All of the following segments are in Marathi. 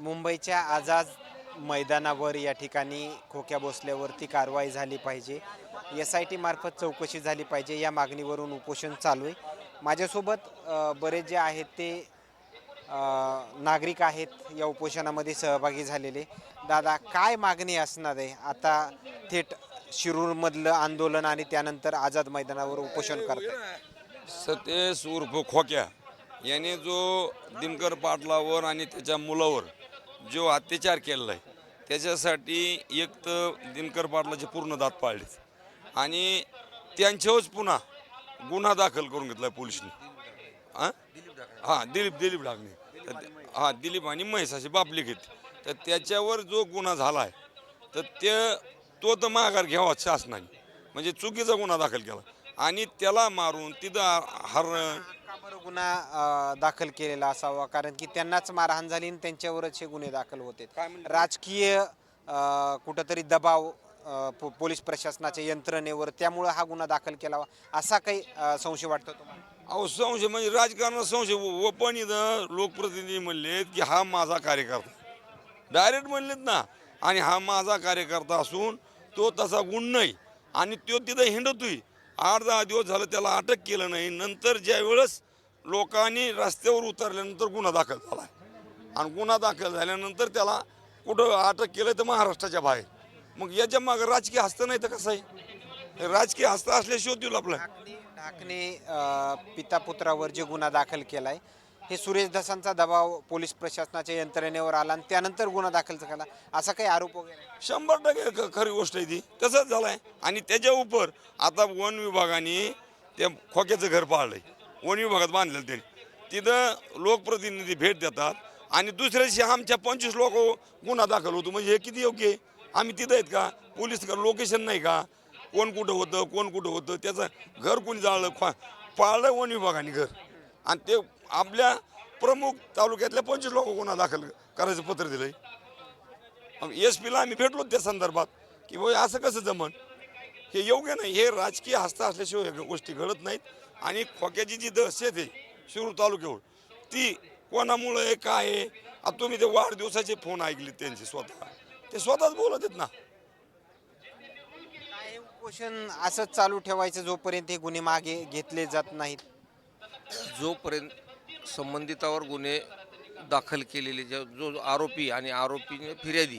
मुंबईच्या आझाद मैदानावर या ठिकाणी खोक्या बसल्यावरती कारवाई झाली पाहिजे. एस आय टी मार्फत चौकशी झाली पाहिजे. या मागणीवरून उपोषण चालू आहे. माझ्यासोबत बरेच जे आहेत ते नागरिक आहेत या उपोषणामध्ये सहभागी झालेले. दादा काय मागणी असणार आहे? आता थेट शिरूरमधलं आंदोलन आणि त्यानंतर आझाद मैदानावर उपोषण करतात सतेश उर्फ खोक्या. याने जो दिनकर पाटलावर आणि त्याच्या मुलावर जो अत्याचार केलेला आहे त्याच्यासाठी एक तर दिनकर पाटलाचे पूर्ण दात पाळले आणि त्यांच्यावरच पुन्हा गुन्हा दाखल करून घेतला पोलिसने. हां हां दिलीप दिलीप ढाकणे. तर हां दिलीप आणि महेश असे बापले घेत तर त्याच्यावर जो गुन्हा झाला आहे तर ते तो तर माघार घ्यावा शासनाने. म्हणजे चुकीचा गुन्हा दाखल केला. आणि त्याला मारून तिथं हरण गुन्हा दाखल केलेला असावा. कारण की त्यांनाच मारहाण झाली आणि त्यांच्यावरच हे गुन्हे दाखल होते? राजकीय कुठंतरी दबाव पो- पोलीस प्रशासनाच्या यंत्रणेवर त्यामुळं हा गुन्हा दाखल केला असा काही संशय वाटतो तुम्हाला? अहो संशय म्हणजे राजकारणात संशय. व पण इथं लोकप्रतिनिधी म्हणलेत की हा माझा कार्यकर्ता. डायरेक्ट म्हणलेत ना. आणि हा माझा कार्यकर्ता असून तो तसा गुण नाही. आणि तो तिथं हिंडतोय. आठ दहा दिवस झालं त्याला अटक केलं नाही. नंतर ज्या वेळेस लोकांनी रस्त्यावर उतरल्यानंतर गुन्हा दाखल झाला. आणि गुन्हा दाखल झाल्यानंतर त्याला कुठं अटक केलं तर महाराष्ट्राच्या बाहेर. मग याच्या मागं राजकीय हस्त नाही तर कसं आहे? राजकीय हस्त असल्याशिवाय दिलं आपलं. ढाकणे पिता पुत्रावर जे गुन्हा दाखल केलाय हे सुरेश धसांचा दबाव पोलीस प्रशासनाच्या यंत्रणेवर आला आणि त्यानंतर गुन्हा दाखल झाला. असा काही आरोप वगैरे आहे? शंभर टक्के खरी गोष्ट आहे ती. तसंच झालंय. आणि त्याच्या उपर आता वन विभागाने त्या खोक्याचं घर पाळलंय. वन विभागात बांधलेलं त्यांनी. तिथं लोकप्रतिनिधी भेट देतात आणि दुसऱ्या दिवशी आमच्या पंचवीस लोक गुन्हा दाखल होतो. म्हणजे हे किती योग्य आहे? आम्ही तिथं आहेत का? पोलीस का लोकेशन नाही का? कोण कुठं होतं कोण कुठं होतं? त्याचं घर कोणी जाळलं? खा पाळलं वन विभागाने घर. आणि ते आपल्या प्रमुख तालुक्यातल्या पंचवीस लोक गुन्हा दाखल करायचं पत्र दिलंय. एस पीला आम्ही भेटलो त्या संदर्भात की बाबा असं कसं जमन? हे योग्य नाही. हे राजकीय हस्त असल्याशिवाय ह्या गोष्टी घडत नाहीत. आणि खोक्याची जी दहशत आहे शिरूर तालुक्यावर ती कोणामुळं आहे काय आहे? आता तुम्ही ते वाढदिवसाचे फोन ऐकले त्यांचे स्वतः. ते स्वतःच बोलत आहेत ना. काय उपोषण असंच चालू ठेवायचं जोपर्यंत हे गुन्हे मागे घेतले जात नाहीत. जोपर्यंत संबंधितावर गुन्हे दाखल केलेले जे जो आरोपी आणि आरोपी फिर्यादी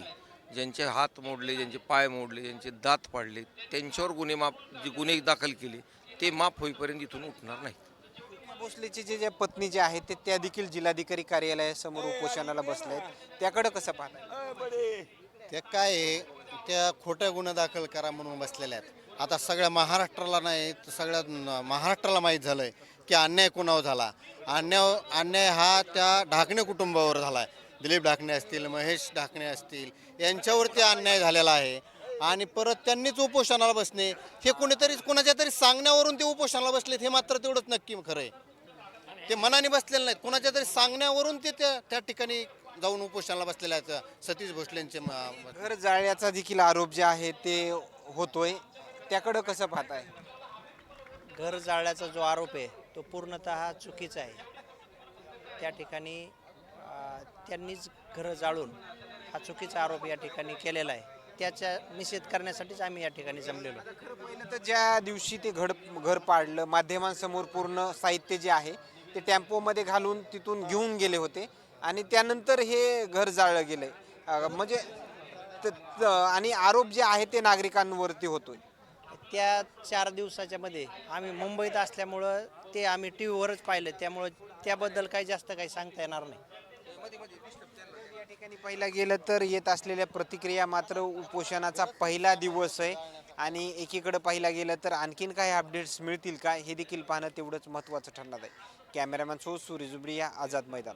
ज्यांचे हात मोडले ज्यांचे पाय मोडले ज्यांचे दात पाडले त्यांच्यावर गुन्हे माफ जे गुन्हे दाखल केले ते माफ होईपर्यंत इथून उठणार नाहीत. भोसलेचे जे जे पत्नी जे आहेत ते त्या देखील जिल्हाधिकारी कार्यालयासमोर उपोषणाला बसले आहेत त्याकडे कसं पाहताय? ते काय आहे, त्या खोट्या गुन्हा दाखल करा म्हणून बसलेल्या आहेत. आता सगळ्या महाराष्ट्राला नाही तर सगळ्या न- महाराष्ट्राला माहीत झालंय की अन्याय कुणावर झाला? अन्याय अन्याय हा त्या ढाकणे कुटुंबावर झाला आहे दिलीप ढाकणे असतील महेश ढाकणे असतील यांच्यावरती अन्याय झालेला आहे. आणि परत त्यांनीच उपोषणाला बसणे हे कोणीतरी कोणाच्या तरी सांगण्यावरून ते उपोषणाला बसलेत हे मात्र तेवढंच नक्की खरं आहे ते मनाने बसलेले नाहीत. कोणाच्या तरी सांगण्यावरून ते त्या ठिकाणी जाऊन उपोषणाला बसलेले आहेत. सतीश भोसलेंचे घर जाळण्याचा देखील आरोप जे आहे ते होतोय. त्याकडं कसं पाहताय? घर जाळण्याचा जो आरोप आहे तो पूर्णतः चुकीचा आहे. त्या ठिकाणी त्यांनीच घरं जाळून हा चुकीचा आरोप या ठिकाणी केलेला आहे. त्याचा निषेध करण्यासाठीच आम्ही या ठिकाणी जमलेलो पहिलं तर ज्या दिवशी ते घड घर पाडलं माध्यमांसमोर पूर्ण साहित्य जे आहे ते टेम्पोमध्ये घालून तिथून घेऊन गेले होते. आणि त्यानंतर हे घर जाळलं गेलंय. अं, म्हणजे आणि आरोप जे आहे ते नागरिकांवरती होतोय. त्या चार दिवसाच्या मध्ये आम्ही मुंबईत असल्यामुळं ते आम्ही टी व्हीवरच पाहिलं. त्यामुळं त्याबद्दल काही जास्त काही सांगता येणार नाही. या ठिकाणी पहिला गेलं तर येत असलेल्या प्रतिक्रिया मात्र उपोषणाचा पहिला दिवस आहे. आणि एकीकडे पाहिला गेलं तर आणखीन काही अपडेट्स मिळतील का हे देखील पाहणं तेवढंच महत्त्वाचं ठरणार आहे. कॅमेरामॅन सो सुरेश या आझाद मैदान.